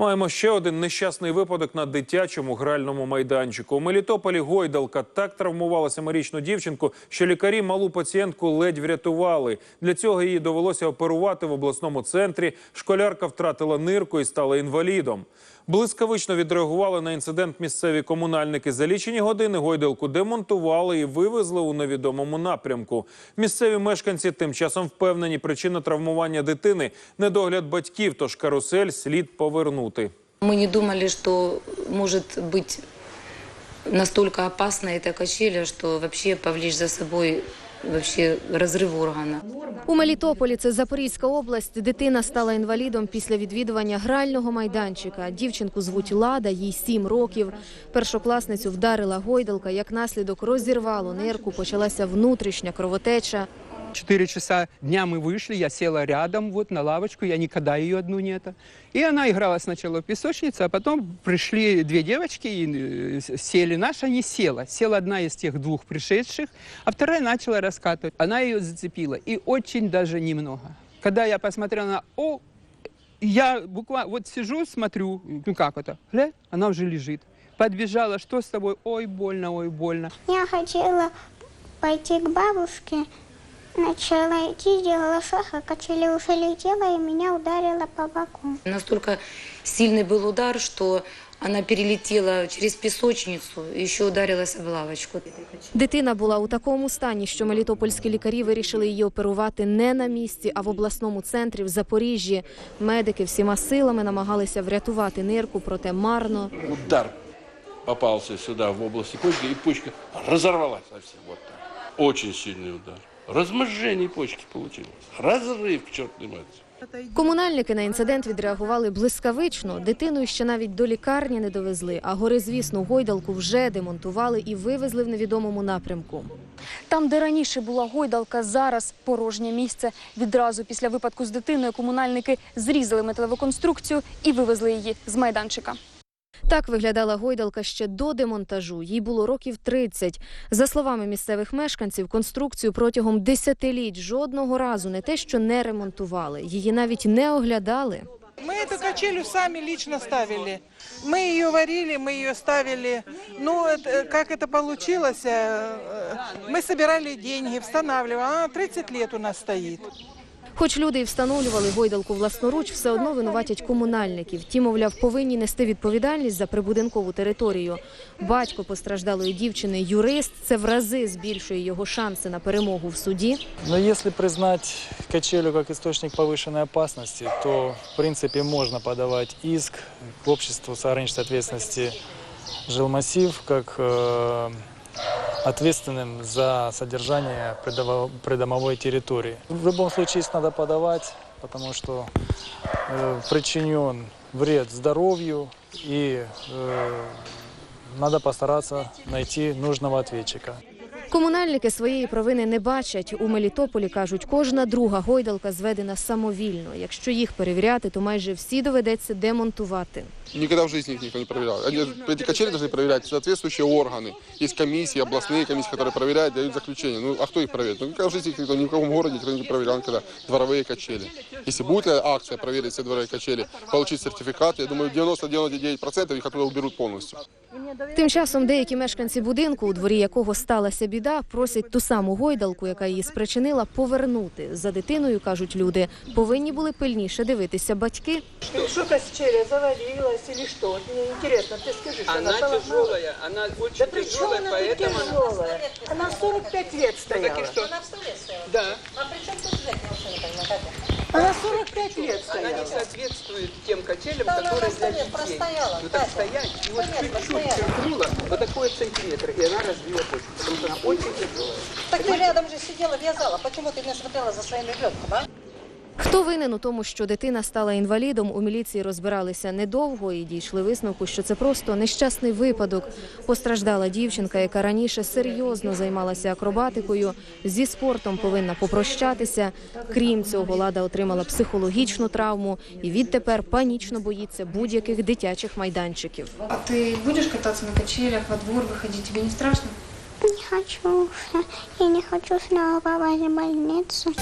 Маємо ще один нещасний випадок на дитячому гральному майданчику. У Мелітополі Гойдалка так травмувала семирічну дівчинку, що лікарі малу пацієнтку ледь врятували. Для цього її довелося оперувати в обласному центрі. Школярка втратила нирку і стала інвалідом. Блискавично відреагували на інцидент місцеві комунальники. За лічені години гойдалку демонтували і вивезли у невідомому напрямку. Місцеві мешканці тим часом впевнені, причина травмування дитини недогляд батьків, тож карусель слід повернути. Мы не думали, что может быть настолько опасна эта качеля, что вообще повлечь за собой вообще разрыв органа. У Мелітополі, це Запорізька область, дитина стала інвалідом після відвідування грального майданчика. Дівчинку звуть Лада, їй сім років. Першокласницю вдарила гойдалка, як наслідок розірвало нирку, почалася внутрішня кровотеча. Четыре часа дня мы вышли, я села рядом вот на лавочку, я никогда ее одну не это. И она играла сначала в песочнице, а потом пришли две девочки и э, сели. Наша не села. Села одна из тех двух пришедших, а вторая начала раскатывать. Она ее зацепила, и очень даже немного. Когда я посмотрела на «О!», я буквально вот сижу, смотрю, ну как это, гля, она уже лежит. Подбежала, что с тобой? Ой, больно, ой, больно. Я хотела пойти к бабушке, начала идти, сделала шаг, а качели уже летела и меня ударила по боку. Настолько сильный был удар, что она перелетела через песочницу и еще ударилась об лавочку. Дитина була у такому стані, що мелітопольські лікарі вирішили її оперувати не на місці, а в обласному центрі в Запоріжжі. Медики всіма силами намагалися врятувати нирку, проте марно. удар попался сюда, в области почки, и почка разорвалась совсем вот так. Очень сильный удар. Разможжение почки получилось. Разрыв к чертовой матери. Комунальники на інцидент відреагували блискавично. Дитину ще навіть до лікарні не довезли, а горизвісну гойдалку вже демонтували і вивезли в невідомому напрямку. Там, де раніше була гойдалка, зараз порожнє місце. Відразу після випадку з дитиною комунальники зрізали металеву конструкцію і вивезли її з майданчика. Так виглядала гойдалка ще до демонтажу. Їй було років 30. За словами місцевих мешканців, конструкцію протягом десятиліть жодного разу не те, що не ремонтували, її навіть не оглядали. Мы эту качелю сами лично ставили. Мы ее варили, мы ее ставили. Ну, это, как это получилось, э, э, мы собирали деньги, встанавливали. Она 30 лет у нас стоит. Хоч люди і встановлювали гойдалку власноруч, все одно винуватять комунальників. Ті, мовляв, повинні нести відповідальність за прибудинкову територію. Батько постраждалої дівчини, юрист, це в рази збільшує його шанси на перемогу в суді. Но если признать качелю как источник повышенной опасности, то, в принципе, можно подавать иск к обществу с ограниченной ответственности «Жилмассив» как э, ответственным за содержание придомо- придомовой территории. В любом случае иск надо подавать, потому что э, причинен вред здоровью и э, надо постараться найти нужного ответчика. Комунальники своєї провини не бачать. У Мелітополі кажуть, кожна друга гойдалка зведена самовільно. Якщо їх перевіряти, то майже всі доведеться демонтувати. Никогда в жизни их никто не проверял. Они, эти качели должны проверять соответствующие органы. Есть комиссии, областные комиссии, которые проверяют, дают заключение. Ну, а кто их проверит? Ну, никогда в жизни их никто, ни в каком городе никто не проверял никогда дворовые качели. Если будет ли акция проверить все дворовые качели, получить сертификат, я думаю, 90-99% их оттуда уберут полностью. Тим часом деякі мешканці будинку, у дворі якого сталася біда, просять ту саму гойдалку, яка її спричинила, повернути. За дитиною, кажуть люди, повинні були пильніше дивитися батьки. Что качеля завалилась что? Мне интересно, ты скажи, что она, тяжелая, она очень Да при чем она не тяжелая? Она 45 лет стояла. Да, Она 45 лет стояла. соответствует тем качелям, которые для детей. Ну так стоять, и вот чуть-чуть черкнула, вот такой сантиметр, и она разбила почку, потому что она очень тяжелая. Так ты рядом же сидела, вязала. Почему ты не смотрела за своим ребенком, а? Хто винен у тому, що дитина стала інвалідом, у міліції розбиралися недовго і дійшли висновку, що це просто нещасний випадок. Постраждала дівчинка, яка раніше серйозно займалася акробатикою. Зі спортом повинна попрощатися. Крім цього, лада отримала психологічну травму і відтепер панічно боїться будь-яких дитячих майданчиків. А ти будеш кататися на качелях, во двор виходити? Тобі не страшно? Не хочу. Я не хочу снова попасть в больницу.